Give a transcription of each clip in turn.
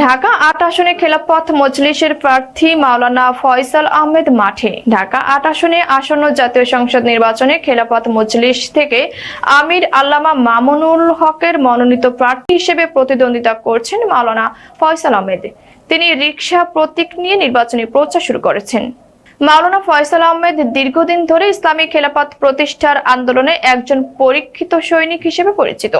ঢাকা আট আসনে খেলাপথ মজলিসের প্রার্থী মাওলানা ফয়সাল আহমেদ মাঠে। ঢাকা আট আসনে আসন্ন জাতীয় সংসদ নির্বাচনে খেলাপথ মজলিস থেকে আমির আল্লামা মামুনুল হকের মনোনীত প্রার্থী হিসেবে প্রতিদ্বন্দ্বিতা করছেন মাওলানা ফয়সাল আহমেদ। তিনি রিক্সা প্রতীক নিয়ে নির্বাচনী প্রচার শুরু করেছেন। মাওলানা ফয়সাল আহমেদ দীর্ঘদিন ধরে ইসলামী খেলাফত প্রতিষ্ঠার আন্দোলনে একজন পরীক্ষিত সৈনিক হিসেবে পরিচিত।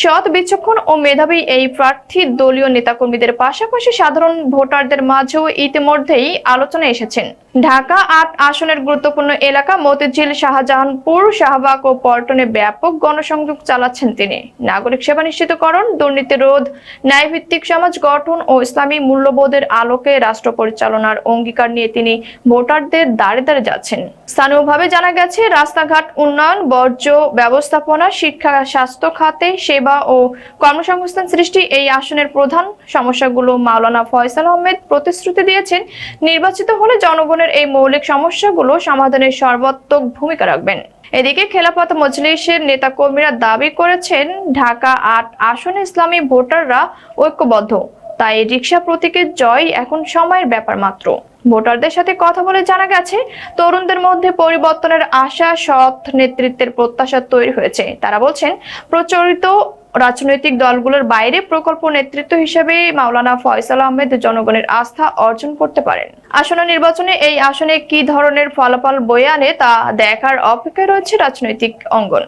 সৎ, বিচক্ষণ ও মেধাবী এই প্রার্থী দলীয় নেতাকর্মীদের পাশাপাশি সাধারণ ভোটারদের মাঝেও ইতিমধ্যেই আলোচনায় এসেছেন। ঢাকা আট আসনের গুরুত্বপূর্ণ এলাকা মতিঝিল, শাহজাহানপুর, শাহবাগ ও পল্টনে ব্যাপক গণসংযোগ চালাচ্ছেন তিনি। নাগরিক সেবা নিশ্চিতকরণ, দুর্নীতি রোধ, ন্যায়ভিত্তিক সমাজ গঠন ও ইসলামী মূল্যবোধের আলোকে রাষ্ট্র পরিচালনার অঙ্গীকার নিয়ে তিনি ভোটারদের দাঁড়ে দাঁড়ে যাচ্ছেন। স্থানীয়ভাবে জানা গেছে, রাস্তাঘাট উন্নয়ন, বর্জ্য ব্যবস্থাপনা, শিক্ষা, স্বাস্থ্য খাতে সেবা ও কর্মসংস্থান সৃষ্টি এই আসনের প্রধান সমস্যাগুলো মাওলানা ফয়সাল আহমেদ প্রতিশ্রুতি দিয়েছেন। নির্বাচিত হলে জনগণের এই মৌলিক সমস্যাগুলো সমাধানের সর্বাত্মক ভূমিকা রাখবেন। এদিকে খেলাফত মজলিসের নেতাকর্মীরা দাবি করেছেন, ঢাকা আট আসনে ইসলামী ভোটাররা ঐক্যবদ্ধ। তাই রিক্সা প্রতীকের জয় এখন সময়ের ব্যাপার মাত্র। ভোটারদের সাথে কথা বলে জানা গেছে, তরুণদের মধ্যে পরিবর্তনের আশা, সৎ নেতৃত্বের প্রত্যাশা তৈরি হয়েছে। তারা বলছেন, প্রচলিত রাজনৈতিক দলগুলোর বাইরে প্রকল্প নেতৃত্ব হিসেবে মাওলানা ফয়সাল আহমেদ জনগণের আস্থা অর্জন করতে পারেন। আসন্ন নির্বাচনে এই আসনে কি ধরনের ফলাফল বয়ে আনে তা দেখার অপেক্ষায় রয়েছে রাজনৈতিক অঙ্গন।